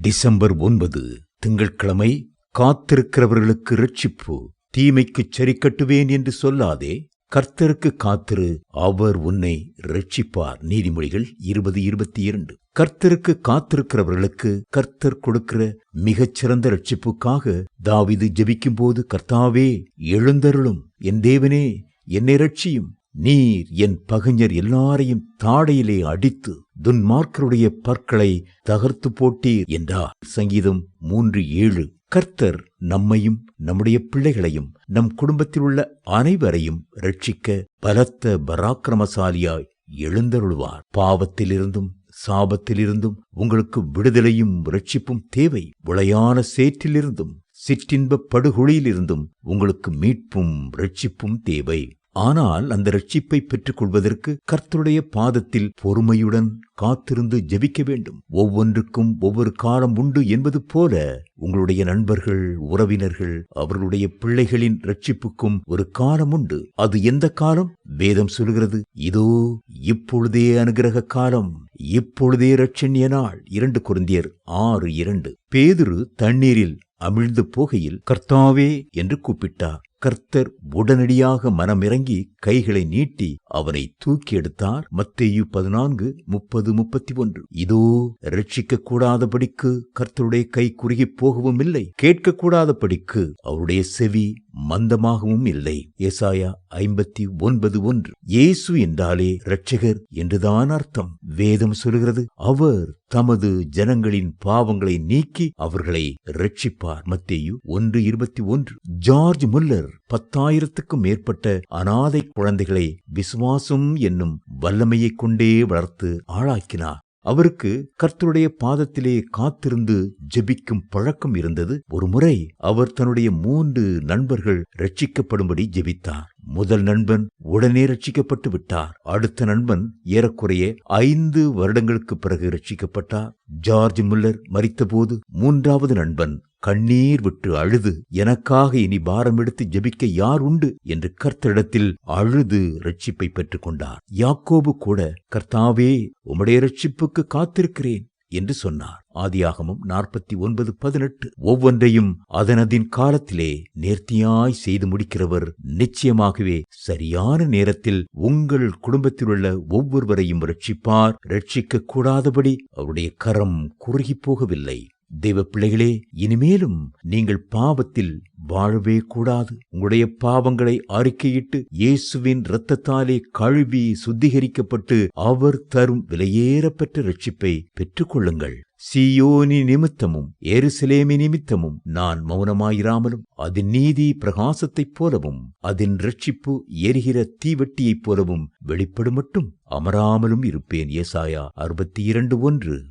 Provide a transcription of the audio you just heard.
December ஒன்பது திங்கட்கிழமை காத்திருக்கிறவர்களுக்கு ரட்சிப்பு தீமைக்குச் சரி கட்டுவேன் என்று சொல்லாதே. கர்த்தருக்கு காத்திரு அவர் உன்னை ரட்சிப்பார் நீதிமொழிகள் இருபது இருபத்தி இரண்டு கர்த்தருக்கு காத்திருக்கிறவர்களுக்கு கர்த்தர் கொடுக்கிற மிகச்சிறந்த ரட்சிப்புக்காக தாவிது ஜெபிக்கும்போது கர்த்தாவே எழுந்தருளும். என் தேவனே என்னை ரட்சியும் நீர் என் பகைஞர் எல்லாரையும் தாடையிலே அடித்து துன்மார்க்கருடைய பற்களை தகர்த்து போட்டீர் என்றார். சங்கீதம் மூன்று ஏழு. கர்த்தர் நம்மையும் நம்முடைய பிள்ளைகளையும் நம் குடும்பத்தில் உள்ள அனைவரையும் ரட்சிக்க பலத்த பராக்கிரமசாலியாய் எழுந்தருள்வார். பாவத்திலிருந்தும் சாபத்திலிருந்தும் உங்களுக்கு விடுதலையும் ரட்சிப்பும் தேவை. விளையான சேற்றிலிருந்தும் சிற்றின்ப படுகொழியிலிருந்தும் உங்களுக்கு மீட்பும் ரட்சிப்பும் தேவை. ஆனால் அந்த ரட்சிப்பை பெற்றுக் கொள்வதற்கு கர்த்தருடைய பாதத்தில் பொறுமையுடன் காத்திருந்து ஜெபிக்க வேண்டும். ஒவ்வொன்றுக்கும் ஒவ்வொரு காலம் உண்டு என்பது போல உங்களுடைய நண்பர்கள் உறவினர்கள் அவர்களுடைய பிள்ளைகளின் ரட்சிப்புக்கும் ஒரு காலம் உண்டு. அது எந்த காலம்? வேதம் சொல்கிறது இதோ இப்பொழுதே அனுகிரக காலம் இப்பொழுதே ரட்சண்ய நாள். இரண்டு குருந்தியர் ஆறு இரண்டு. பேதுரு தண்ணீரில் அமிழ்ந்து போகையில் கர்த்தாவே என்று கூப்பிட்டார். கர்த்தர் உடனடியாக மனமிறங்கி கைகளை நீட்டி அவனை தூக்கி எடுத்தார். மத்தேயு பதினான்கு முப்பது முப்பத்தி ஒன்று இதோ ரட்சிக்க கூடாதபடிக்கு கர்த்தருடைய கை குறுகிப் போகவும் இல்லை. கேட்கக்கூடாதபடிக்கு அவருடைய செவி மந்தமாகவும் இல்லை. ஏசாயா ஐம்பத்தி ஒன்பது ஒன்று. இயேசு என்றாலே இரட்சகர் என்றுதான் அர்த்தம். வேதம் சொல்கிறது அவர் தமது ஜனங்களின் பாவங்களை நீக்கி அவர்களை ரட்சிப்பார் மத்தேயு ஒன்று இருபத்தி ஒன்று. ஜார்ஜ் முல்லர் பத்தாயிரத்துக்கும் மேற்பட்ட அனாதை குழந்தைகளை விசுவாசம் என்னும் வல்லமையைக் கொண்டே வளர்த்து ஆளாக்கினார். அவருக்கு கர்த்தருடைய பாதத்திலே காத்திருந்து ஜெபிக்கும் பழக்கம் இருந்தது. ஒரு முறை அவர் தன்னுடைய மூன்று நண்பர்கள் ரட்சிக்கப்படும்படி ஜெபித்தார். முதல் நண்பன் உடனே ரட்சிக்கப்பட்டு விட்டார். அடுத்த நண்பன் ஏறக்குறைய ஐந்து வருடங்களுக்கு பிறகு ரட்சிக்கப்பட்டார் ஜார்ஜ் முல்லர் மறித்தபோது மூன்றாவது நண்பன் கண்ணீர் விட்டு அழுது எனக்காக இனி பாரம் எடுத்து ஜெபிக்க யார் உண்டு? என்று கர்த்தரிடத்தில் அழுது ரட்சிப்பை பெற்றுக் கொண்டார் யாக்கோபு கூட கர்த்தாவே உம்முடைய ரட்சிப்புக்கு காத்திருக்கிறேன் என்று சொன்னார். ஆதியாகமும் நாற்பத்தி ஒன்பது பதினெட்டு. ஒவ்வொன்றையும் அதனதின் காலத்திலே நேர்த்தியாய் செய்து முடிக்கிறவர் நிச்சயமாகவே சரியான நேரத்தில் உங்கள் குடும்பத்திலுள்ள ஒவ்வொருவரையும் ரட்சிப்பார் ரட்சிக்க கூடாதபடி அவருடைய கரம் குறுகி போகவில்லை தெய்வ பிள்ளைகளே இனிமேலும் நீங்கள் பாவத்தில் வாழவே கூடாது. உங்களுடைய பாவங்களை அறிக்கையிட்டு இயேசுவின் இரத்தத்தாலே கழுவி சுத்திகரிக்கப்பட்டு அவர் தரும் விலையேறப்பெற்ற ரட்சிப்பை பெற்றுக்கொள்ளுங்கள். சியோனி நிமித்தமும் எருசலேமி நிமித்தமும் நான் மௌனமாயிராமலும் அதன் நீதி பிரகாசத்தைப் போலவும் அதன் ரட்சிப்பு எரிகிற தீவெட்டியைப் போலவும் வெளிப்படும் மட்டும் அமராமலும் இருப்பேன். ஏசாயா அறுபத்தி இரண்டு ஒன்று.